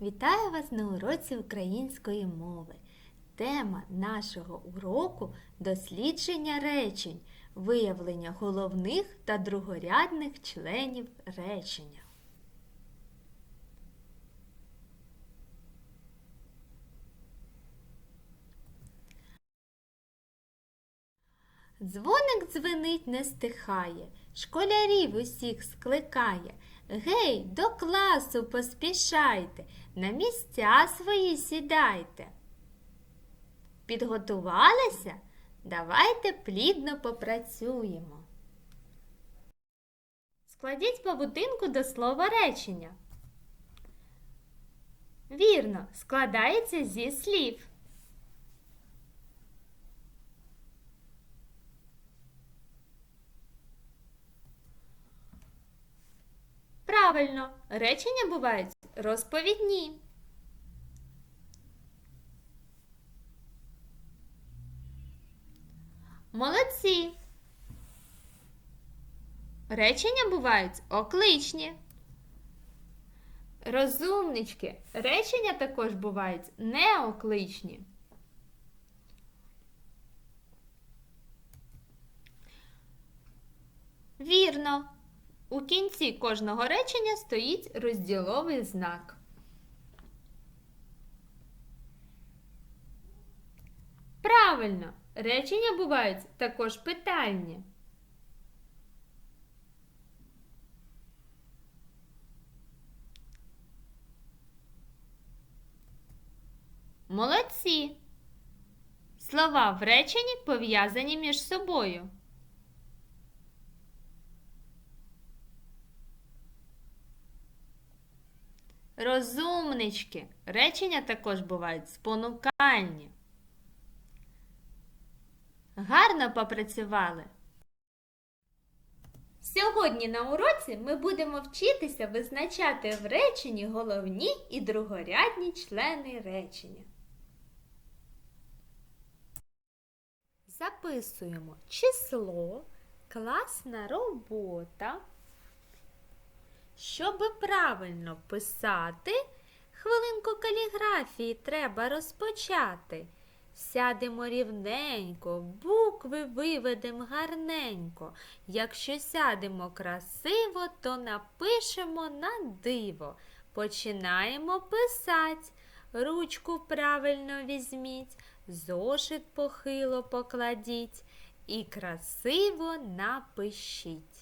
Вітаю вас на уроці української мови. Тема нашого уроку дослідження речень, виявлення головних та другорядних членів речення. Дзвоник дзвенить не стихає, школярів усіх скликає. Гей, до класу поспішайте, на місця свої сідайте. Підготувалися? Давайте плідно попрацюємо. Складіть по будинку до слова речення. Вірно, складається зі слів. Правильно, речення бувають розповідні. Молодці. Речення бувають окличні. Розумнички. Речення також бувають неокличні. Вірно. У кінці кожного речення стоїть розділовий знак. Правильно, речення бувають також питальні. Молодці. Слова в реченні пов'язані між собою. Розумнички. Речення також бувають спонукальні. Гарно попрацювали. Сьогодні на уроці ми будемо вчитися визначати в реченні головні і другорядні члени речення. Записуємо число, класна робота. Щоб правильно писати, хвилинку каліграфії треба розпочати. Сядемо рівненько, букви виведемо гарненько. Якщо сядемо красиво, то напишемо на диво. Починаємо писати. Ручку правильно візьміть, зошит похило покладіть і красиво напишіть.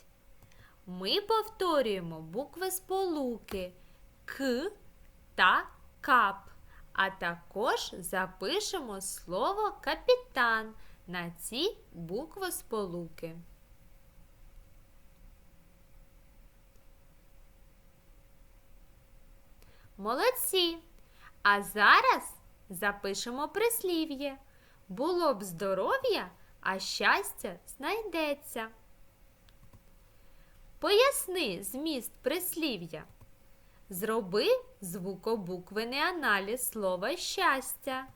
Ми повторюємо букви сполуки К та КАП, а також запишемо слово капітан на ці буквосполуки. Молодці! А зараз запишемо прислів'я. Було б здоров'я, а щастя знайдеться. Поясни зміст прислів'я. Зроби звукобуквений аналіз слова щастя.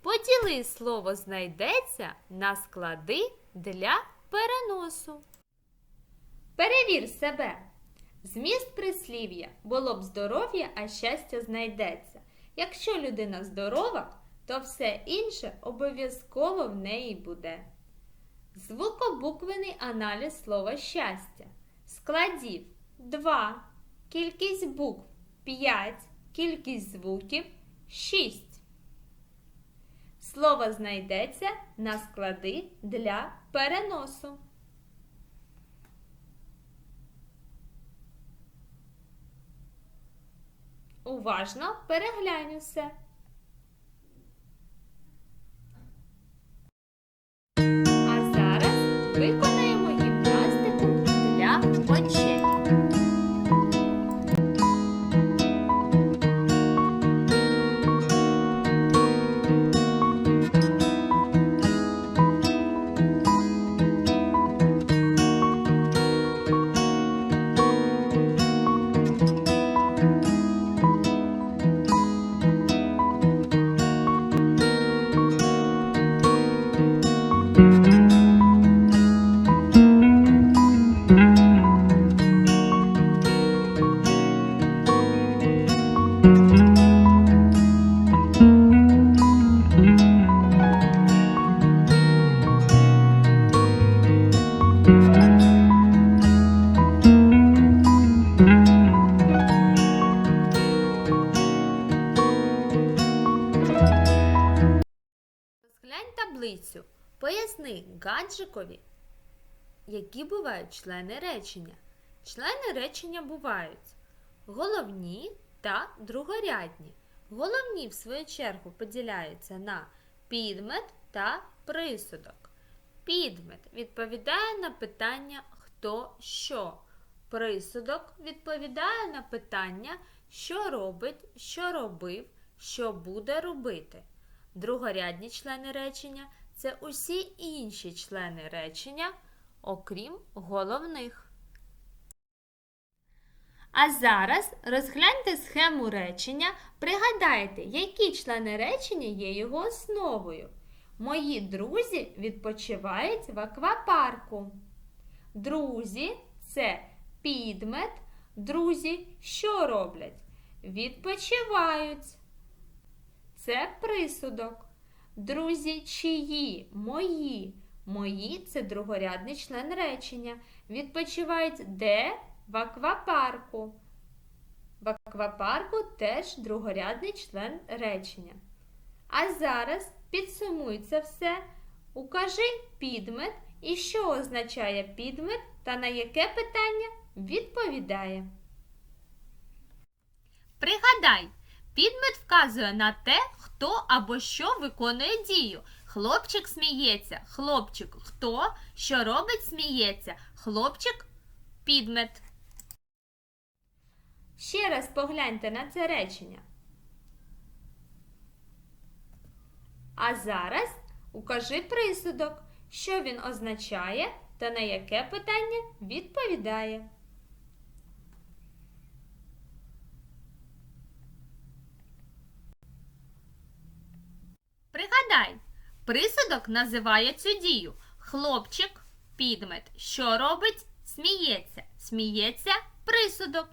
Поділи слово знайдеться на склади для переносу. Перевір себе. Зміст прислів'я було б здоров'я, а щастя знайдеться. Якщо людина здорова, то все інше обов'язково в неї буде. Звукобуквений аналіз слова щастя. Складів 2. Кількість букв 5. Кількість звуків 6. Слово знайдеться на склади для переносу. Уважно переглянь усе. А зараз виконаємо таблицю. Поясни гаджикові, які бувають члени речення. Члени речення бувають головні та другорядні. Головні, в свою чергу, поділяються на підмет та присудок. Підмет відповідає на питання хто що. Присудок відповідає на питання, що робить, що робив, що буде робити. Другорядні члени речення це усі інші члени речення, окрім головних. А зараз розгляньте схему речення, пригадайте, які члени речення є його основою. Мої друзі відпочивають в аквапарку. Друзі це підмет. Друзі що роблять? Відпочивають. Це присудок. Друзі чиї? Мої. Мої це другорядний член речення. Відпочивають де? В аквапарку. В аквапарку теж другорядний член речення. А зараз підсумуй це все. Укажи підмет і що означає підмет та на яке питання відповідає. Пригадай, підмет вказує на те, хто або що виконує дію. Хлопчик сміється, хлопчик хто, що робить, сміється, хлопчик підмет. Ще раз погляньте на це речення. А зараз укажи присудок, що він означає та на яке питання відповідає. Пригадай, присудок називає цю дію. Хлопчик підмет. Що робить? Сміється. Сміється присудок.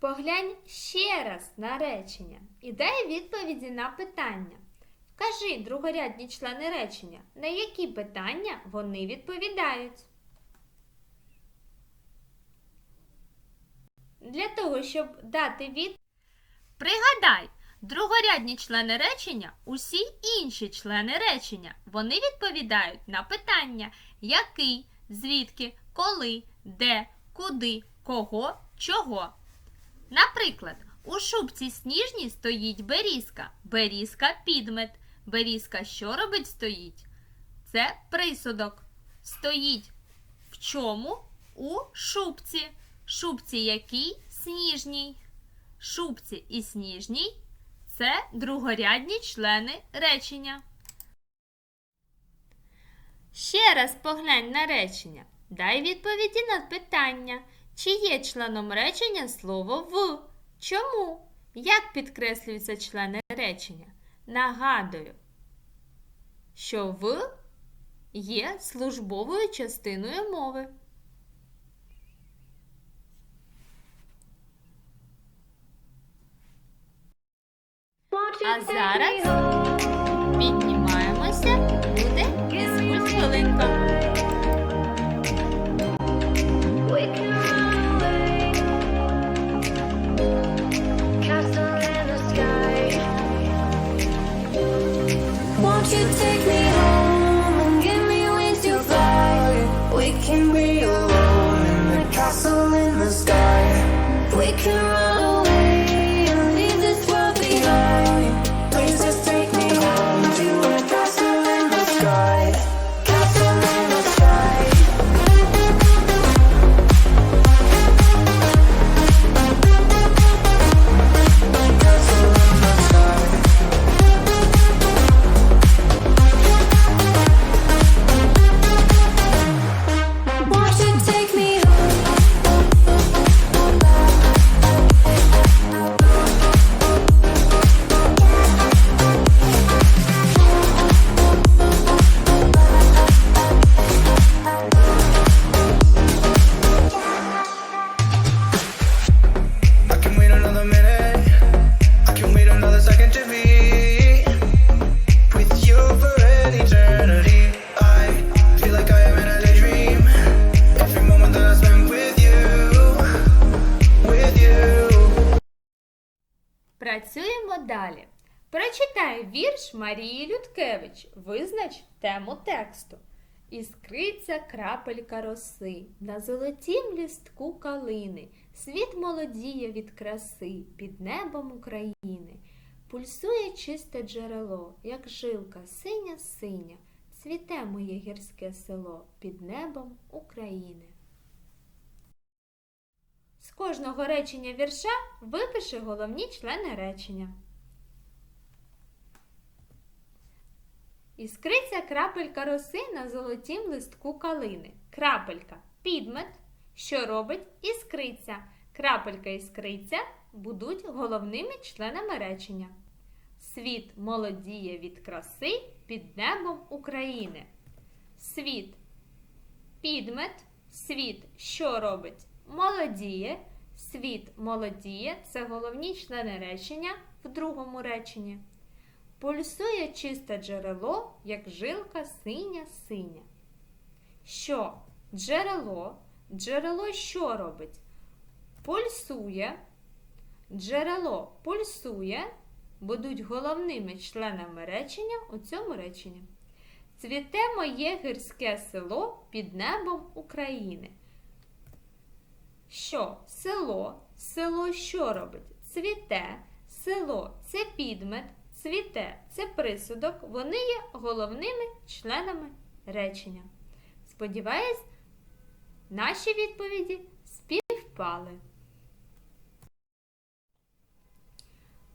Поглянь ще раз на речення і дай відповіді на питання. Вкажи другорядні члени речення, на які питання вони відповідають. Для того, щоб дати від. Пригадай, другорядні члени речення усі інші члени речення. Вони відповідають на питання який, звідки, коли, де, куди, кого, чого. Наприклад, у шубці сніжній стоїть берізка. Берізка підмет. Берізка що робить стоїть? Це присудок. Стоїть в чому? У шубці. Шубці якій? Сніжній. Шубці і сніжній це другорядні члени речення. Ще раз поглянь на речення. Дай відповіді на питання. Чи є членом речення слово в? Чому? Як підкреслюються члени речення? Нагадую, що в є службовою частиною мови. А зараз піднімаємося, буде фізкульт-хвилинка. We can run away. Castle in the sky. Won't you take me Марії Людкевич. Визнач тему тексту. Іскриться крапелька роси на золотім лістку калини, світ молодіє від краси під небом України. Пульсує чисте джерело, як жилка синя синя, цвіте моє гірське село під небом України. З кожного речення вірша випиши головні члени речення. Іскриться крапелька роси на золотім листку калини. Крапелька підмет, що робить іскриця. Крапелька іскриця будуть головними членами речення. Світ молодіє від краси під небом України. Світ підмет, світ, що робить? Молодіє. Світ молодіє це головні члени речення в другому реченні. Пульсує чисте джерело, як жилка синя-синя. Що? Джерело. Джерело що робить? Пульсує. Джерело пульсує, будуть головними членами речення у цьому реченні. Цвіте моє гірське село під небом України. Що? Село. Село що робить? Цвіте. Село це підмет, цвіте це присудок. Вони є головними членами речення. Сподіваюсь, наші відповіді співпали.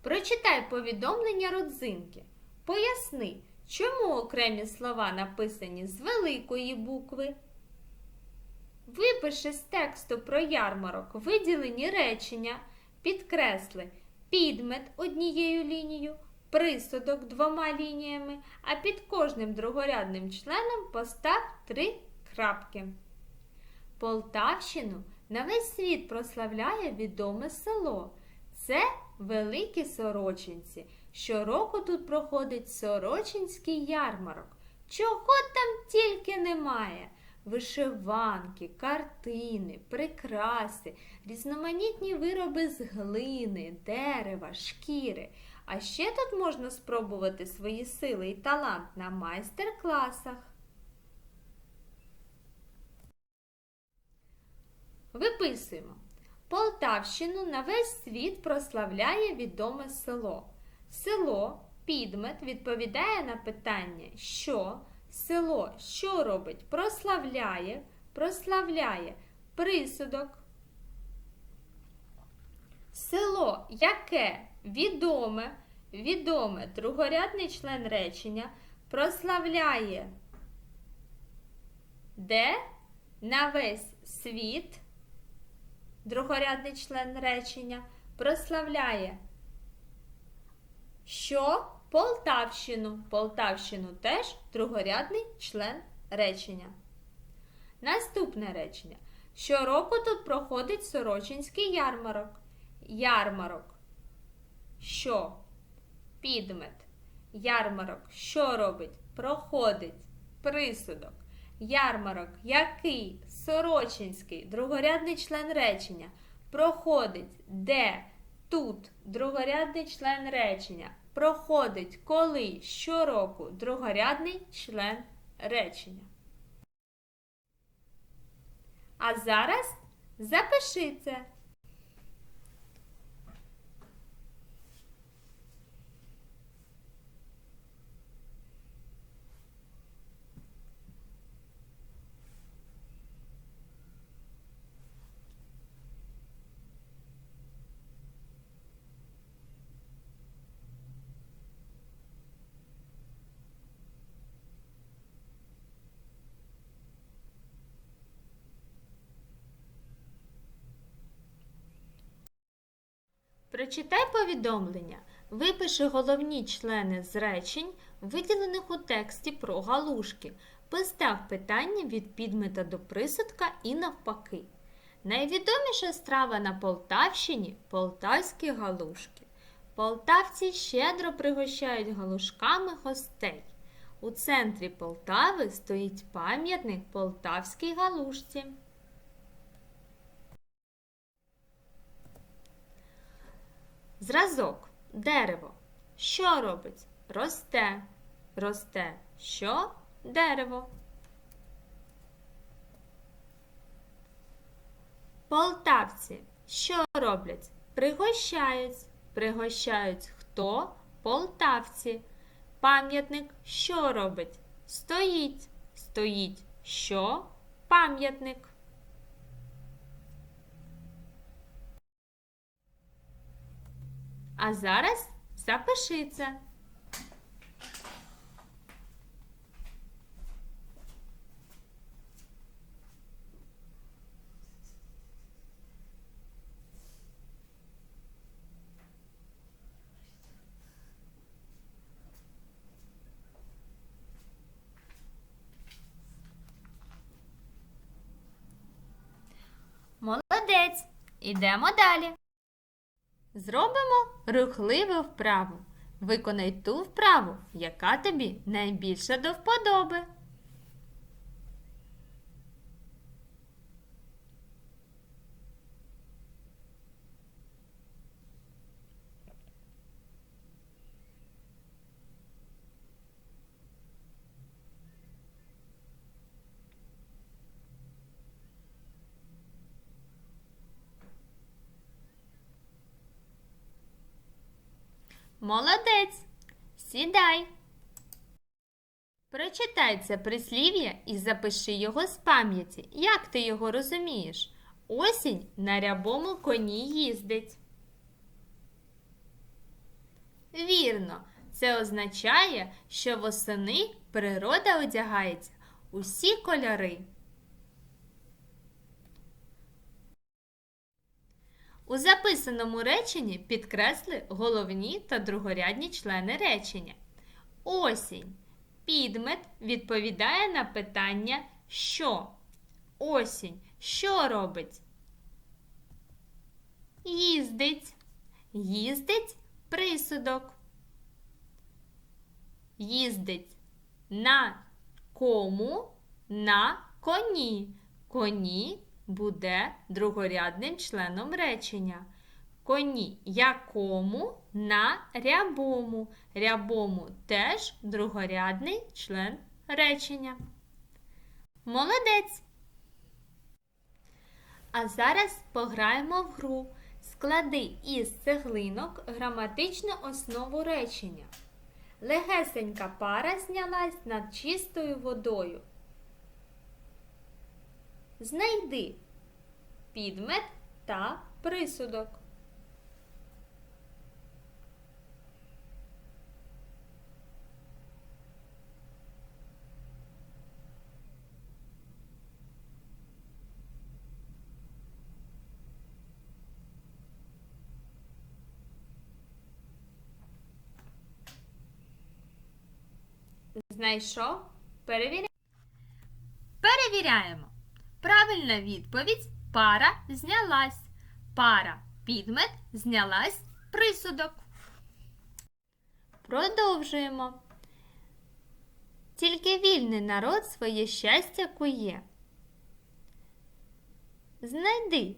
Прочитай повідомлення родзинки. Поясни, чому окремі слова написані з великої букви. Випиши з тексту про ярмарок виділені речення, підкресли підмет однією лінією, присудок двома лініями, а під кожним другорядним членом постав три крапки. Полтавщину на весь світ прославляє відоме село. Це Великі Сорочинці. Щороку тут проходить Сорочинський ярмарок. Чого там тільки немає? Вишиванки, картини, прикраси, різноманітні вироби з глини, дерева, шкіри. А ще тут можна спробувати свої сили і талант на майстер-класах. Виписуємо. Полтавщину на весь світ прославляє відоме село. Село, підмет відповідає на питання, що село що робить? Прославляє, прославляє присудок. Село яке відоме, відоме другорядний член речення прославляє де на весь світ другорядний член речення прославляє що Полтавщину. Полтавщину теж другорядний член речення. Наступне речення. Щороку тут проходить Сорочинський ярмарок. Ярмарок. Що? Підмет. Ярмарок. Що робить? Проходить. Присудок. Ярмарок. Який? Сорочинський. Другорядний член речення. Проходить. Де? Тут. Другорядний член речення. Проходить коли? Щороку. Другорядний член речення. А зараз запиши це. Прочитай повідомлення. Випиши головні члени з речень, виділених у тексті про галушки. Постав питання від підмета до присудка і навпаки. Найвідоміша страва на Полтавщині полтавські галушки. Полтавці щедро пригощають галушками гостей. У центрі Полтави стоїть пам'ятник полтавській галушці. Зразок. Дерево. що робить? Росте. Росте що? Дерево. Полтавці що роблять? Пригощають. Пригощають хто? Полтавці. Пам'ятник що робить? Стоїть. Стоїть що? Пам'ятник. А зараз запиши. Молодець. Ідемо далі. Зробимо рухливу вправу. Виконай ту вправу, яка тобі найбільше до вподоби. Молодець. Сідай. Прочитай це прислів'я і запиши його з пам'яті. Як ти його розумієш? Осінь на рябому коні їздить. Вірно, це означає, що восени природа одягається усі кольори. У записаному реченні підкресли головні та другорядні члени речення. Осінь. Підмет відповідає на питання що. Осінь. Що робить? Їздить. Їздить присудок. Їздить на кому? На коні. Коні буде другорядним членом речення. Коні якому на рябому. Рябому теж другорядний член речення. Молодець. А зараз пограємо в гру. Склади із цеглинок граматичну основу речення. Легесенька пара знялась над чистою водою. Знайди підмет та присудок. Знайшов? Перевіряємо. Перевіряємо. Правильна відповідь пара знялась. Пара підмет знялась присудок. Продовжуємо. Тільки вільний народ своє щастя кує. Знайди,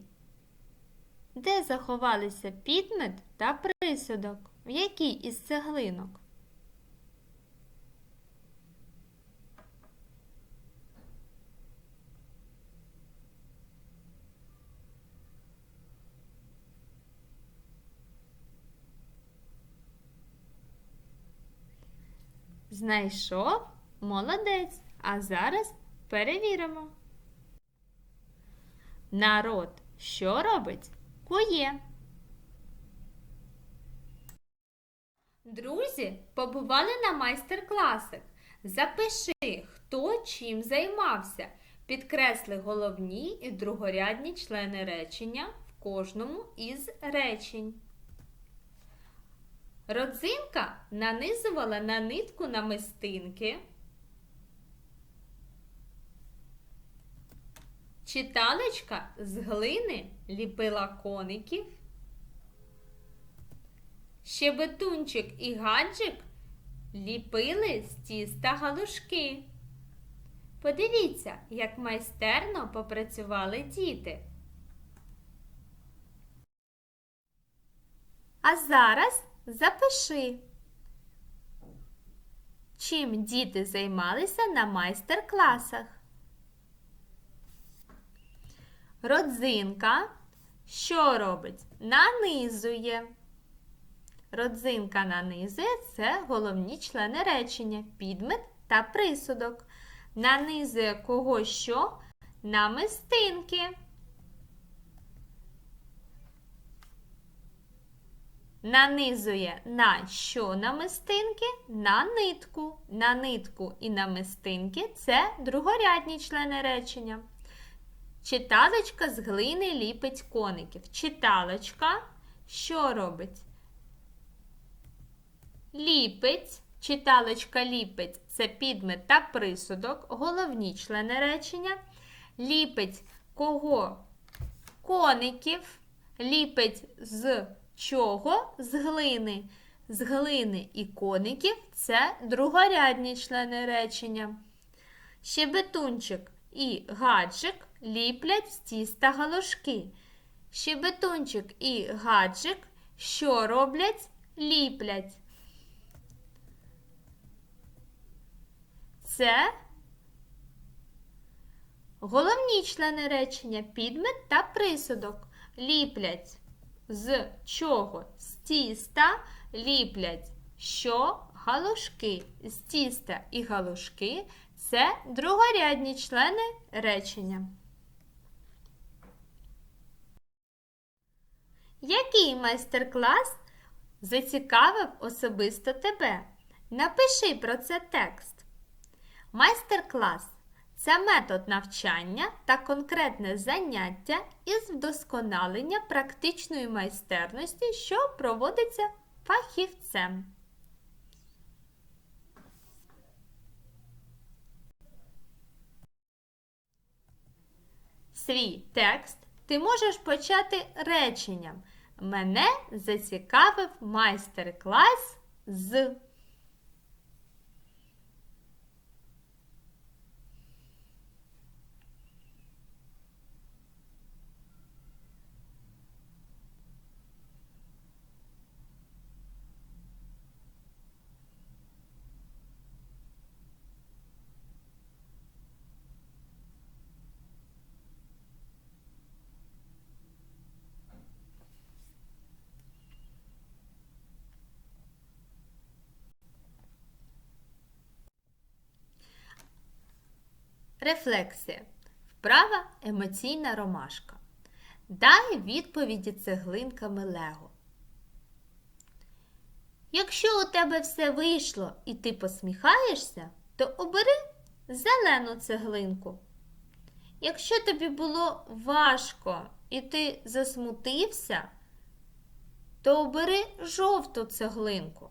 де заховалися підмет та присудок, в якій із цеглинок. Знайшов? Молодець. А зараз перевіримо. Народ що робить? Кує. Друзі побували на майстер-класах. Запиши, хто чим займався. Підкресли головні і другорядні члени речення в кожному із речень. Родзинка нанизувала на нитку намистинки. Читалочка з глини ліпила коників. Щебетунчик і гаджик ліпили з тіста галушки. Подивіться, як майстерно попрацювали діти. А зараз запиши чим діти займалися на майстер-класах. Родзинка що робить? Нанизує. Родзинка нанизує це головні члени речення, підмет та присудок. Нанизує кого що? Намистинки. Нанизує на що намистинки? На нитку. На нитку і намистинки це другорядні члени речення. Читалочка з глини ліпить коників. Читалочка що робить? Ліпить. Читалочка ліпить це підмет та присудок, головні члени речення. Ліпить кого? Коників. Ліпить з чого? З глини. З глини і коників це другорядні члени речення. Щебетунчик і гаджик ліплять з тіста галушки. Щебетунчик і гаджик що роблять? Ліплять. Це головні члени речення підмет та присудок. Ліплять з чого? З тіста ліплять що? Галушки. З тіста і галушки це другорядні члени речення. Який майстер-клас зацікавив особисто тебе? Напиши про це текст. Майстер-клас це метод навчання та конкретне заняття із вдосконалення практичної майстерності, що проводиться фахівцем. Свій текст ти можеш почати реченням. Мене зацікавив майстер-клас з. Рефлексія. Вправа емоційна ромашка. Дай відповіді цеглинками Лего. Якщо у тебе все вийшло і ти посміхаєшся, то обери зелену цеглинку. Якщо тобі було важко і ти засмутився, то обери жовту цеглинку.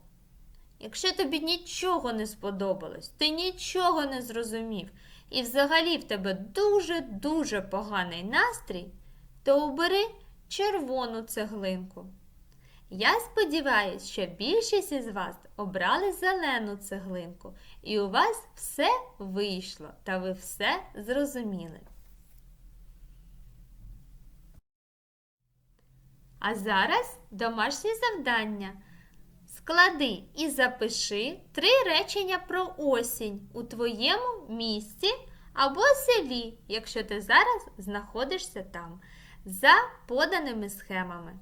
Якщо тобі нічого не сподобалось, ти нічого не зрозумів, і взагалі в тебе дуже-дуже поганий настрій, то обери червону цеглинку. Я сподіваюся, що більшість із вас обрали зелену цеглинку, і у вас все вийшло та ви все зрозуміли. А зараз домашнє завдання. Склади і запиши три речення про осінь у твоєму місті або селі, якщо ти зараз знаходишся там, за поданими схемами.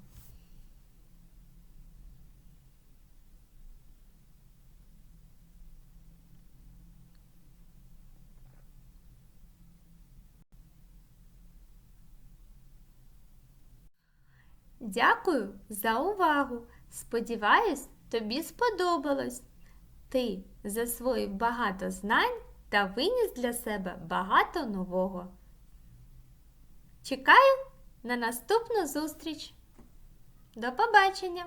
Дякую за увагу! Сподіваюсь, тобі сподобалось. Ти засвоїв багато знань та виніс для себе багато нового. Чекаю на наступну зустріч. До побачення!